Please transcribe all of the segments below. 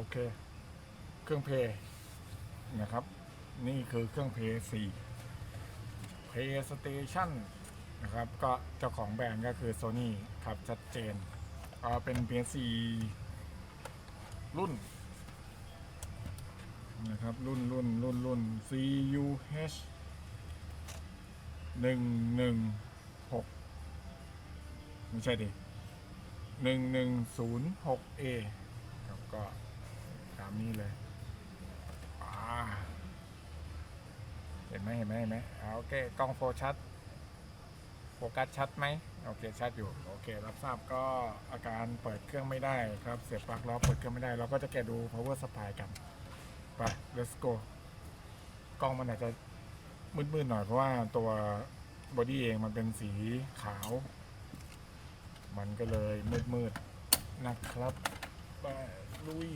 โอเค เครื่องเพย์นะครับ นี่คือเครื่องเพย์สี่เพย์สเตชันนะครับ ก็เจ้าของแบรนด์ก็คือ Sony ครับ ชัดเจนเอาเป็น PS4 รุ่นนะครับ รุ่นรุ่นรุ่นรุ่น CUH หนึ่งหนึ่งหกไม่ใช่ดิหนึ่งหนึ่งศูนย์หกเอครับก็ามนี้เลยเห็นไหมเห็นไหมเห็นไหมโอเคกล้องโฟชัดโฟกัสชัดไหมโอเคชัดอยู่โอเครับทราบก็อาการเปิดเครื่องไม่ได้ครับ เสียบปลั๊กล้อเปิดเครื่องไม่ได้ เราก็จะแกะดู power supply กัน ไป let's go กล้องมันอาจจะมืดๆหน่อยเพราะว่าตัวบอดี้เองมันเป็นสีขาว มันก็เลยมืดๆนะครับไปลุย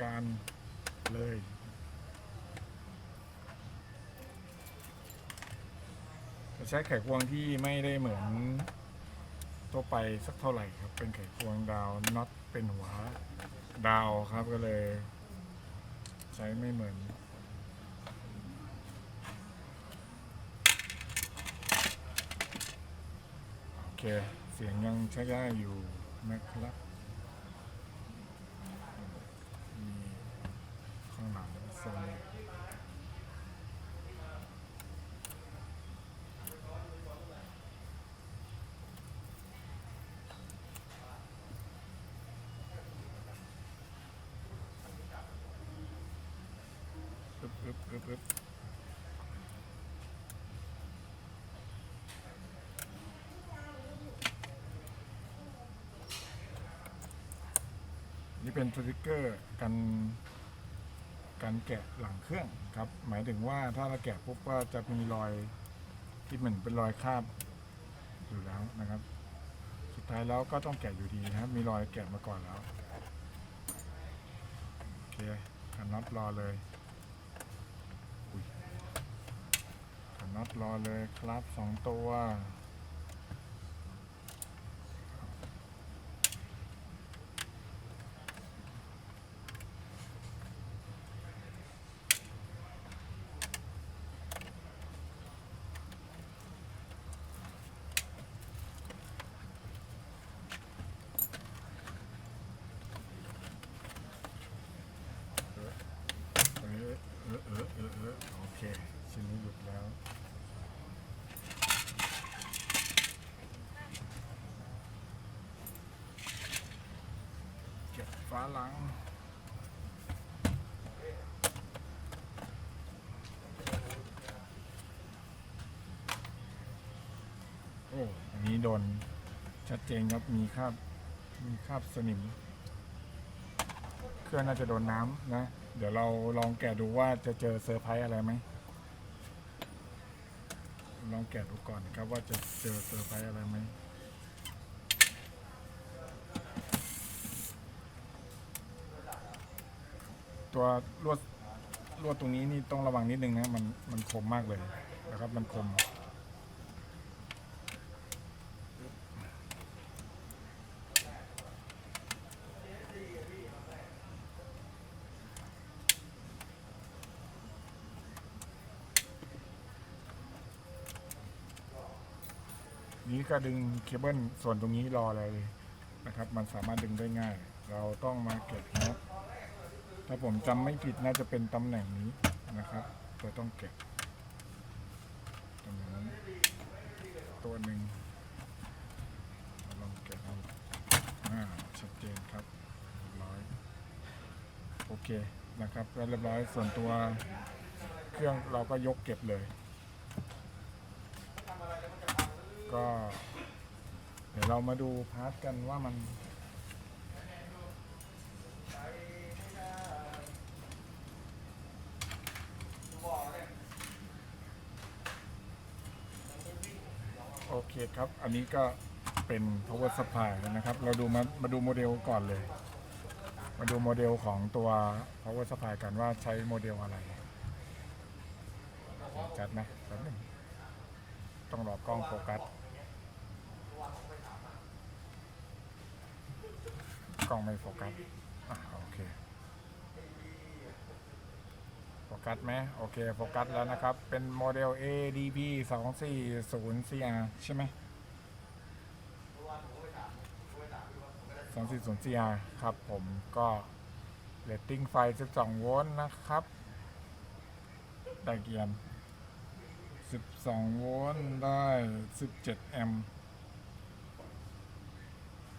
การเลยจะใช้ไขควงที่ไม่ได้เหมือนทั่วไปสักเท่าไหร่ครับ เป็นไขควงดาวน็อตเป็นหัวดาวครับก็เลย ใช้ไม่เหมือนโอเคเสียงยังใช้ได้อยู่นะครับมีข้างหลังโซน อึ บอึบอึบอึบนี่เป็นทริกเกอร์กันการแกะหลังเครื่องครับ หมายถึงว่าถ้าเราแกะปุ๊บก็จะมีรอยที่เหมือนเป็นรอยคราบอยู่แล้วนะครับ สุดท้ายแล้วก็ต้องแกะอยู่ดีนะครับ มีรอยแกะมาก่อนแล้ว โอเคขันน็อตรอเลย ขั น็อตรอเลยครับสองตัว เออเออเออเออเออเออโอเค ชิ้นนี้หลุดแล้ว เก็บฟ้าหลัง โอ้ อันนี้โดน ชัดเจนครับมีคราบมีคราบสนิม เครื่องน่าจะโดนน้ำนะ เดี๋ยวเราลองแกะดูว่าจะเจอเซอร์ไพรส์อะไรไหม ลองแกะดูก่อนครับว่าจะเจอเซอร์ไพรส์อะไรไหม ตัวลวดลวดตรงนี้นี่ต้องระวังนิดนึงนะมันมันคมมากเลยนะครับ มันคม นี้ก็ดึงเคเบิลส่วนตรงนี้รอเลยนะครับ มันสามารถดึงได้ง่าย เราต้องมาเก็บน็อต ถ้าผมจำไม่ผิดน่าจะเป็นตำแหน่งนี้นะครับตัวต้องเก็บตรงนั้นตัวหนึ่งลองเก็บเอาอ่าชัดเจนครับเรียบร้อยโอเคนะครับก็เรียบร้อยส่วนตัวเครื่องเราก็ยกเก็บเลย ก็ เดี๋ยวเรามาดูพาร์ทกันว่ามัน คครับ อันนี้ก็เป็น power supply นะครับ เราดูมามาดูโมเดลก่อนเลย มาดูโมเดลของตัว power supply กันว่าใช้โมเดลอะไร จัดนะแป๊บนึงต้องรอกล้องโฟกัส กล้องไม่โฟกัส อะโอเค โฟกัสไหมโอเคโฟกัสแล้วนะครับ เป็นโมเดล ADP 240 CR ใช่ไหม240 CR ครับผมก็เรตติ้งไฟ12โวลต์นะครับได้เกียร์12โวลต์ได้17แอมป์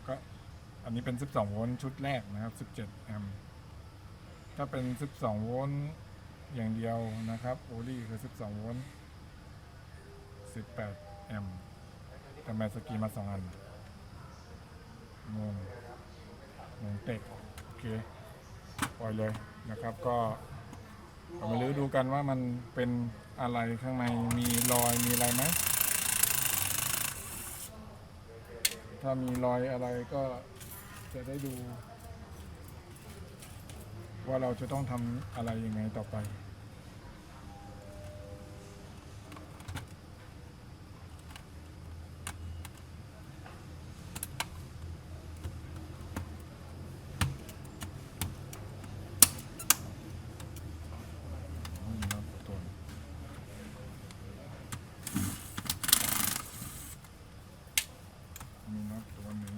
ก็อันนี้เป็น12โวลต์ชุดแรกนะครับ17แอมป์ถ้าเป็น12โวลต์ อย่างเดียวนะครับโอลี่คือ 12 โวลต์ 18 แอมป์ทำไมสกีมาสองอันงงงงเต็กโอเคปล่อยเลยนะครับก็เอามาลื้อดูกันว่ามันเป็นอะไรข้างในมีรอยมีอะไรไหมถ้ามีรอยอะไรก็จะได้ดู ว่าเราจะต้องทำอะไรยังไงต่อไป นี่ครับตัวมีน็อตตัวหนึ่ง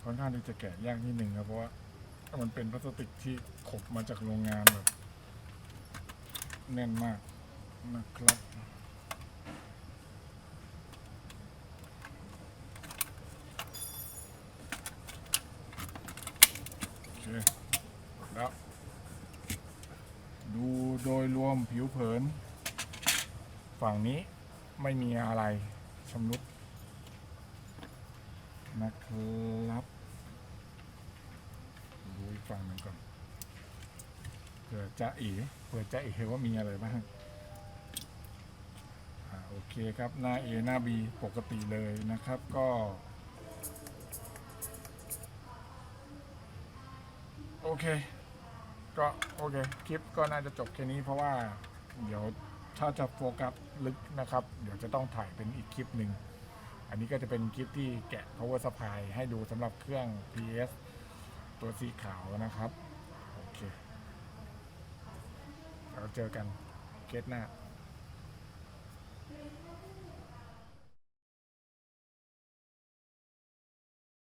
ค่ อนข้างที่จะแกะยากนิดหนึ่งครับเพราะว่ามันเป็นพลาสติกที่ขบมาจากโรงงานแบบแน่นมากนะครับโอเคแล้วดูโดยรวมผิวเผิน ฝั่งนี้ไม่มีอะไรชำรุดนะครับ ดูอีกฝั่งหนึ่งก่อนเผื่อจะเอ๋เผื่อจะเอ๋ว่ามีอะไรบ้างอ่าโอเคครับ หน้า A หน้า B ปกติเลยนะครับก็โอเค ก็โอเค คลิปก็น่าจะจบแค่นี้เพราะว่าเดี๋ยวถ้าจะโฟกัสลึกนะครับ เดี๋ยวจะต้องถ่ายเป็นอีกคลิปหนึ่ง อันนี้ก็จะเป็นคลิปที่แกะ power supply ให้ดูสำหรับเครื่อง PS ตัวสีขาวนะครับ โอเค เราเจอกันเคสหน้า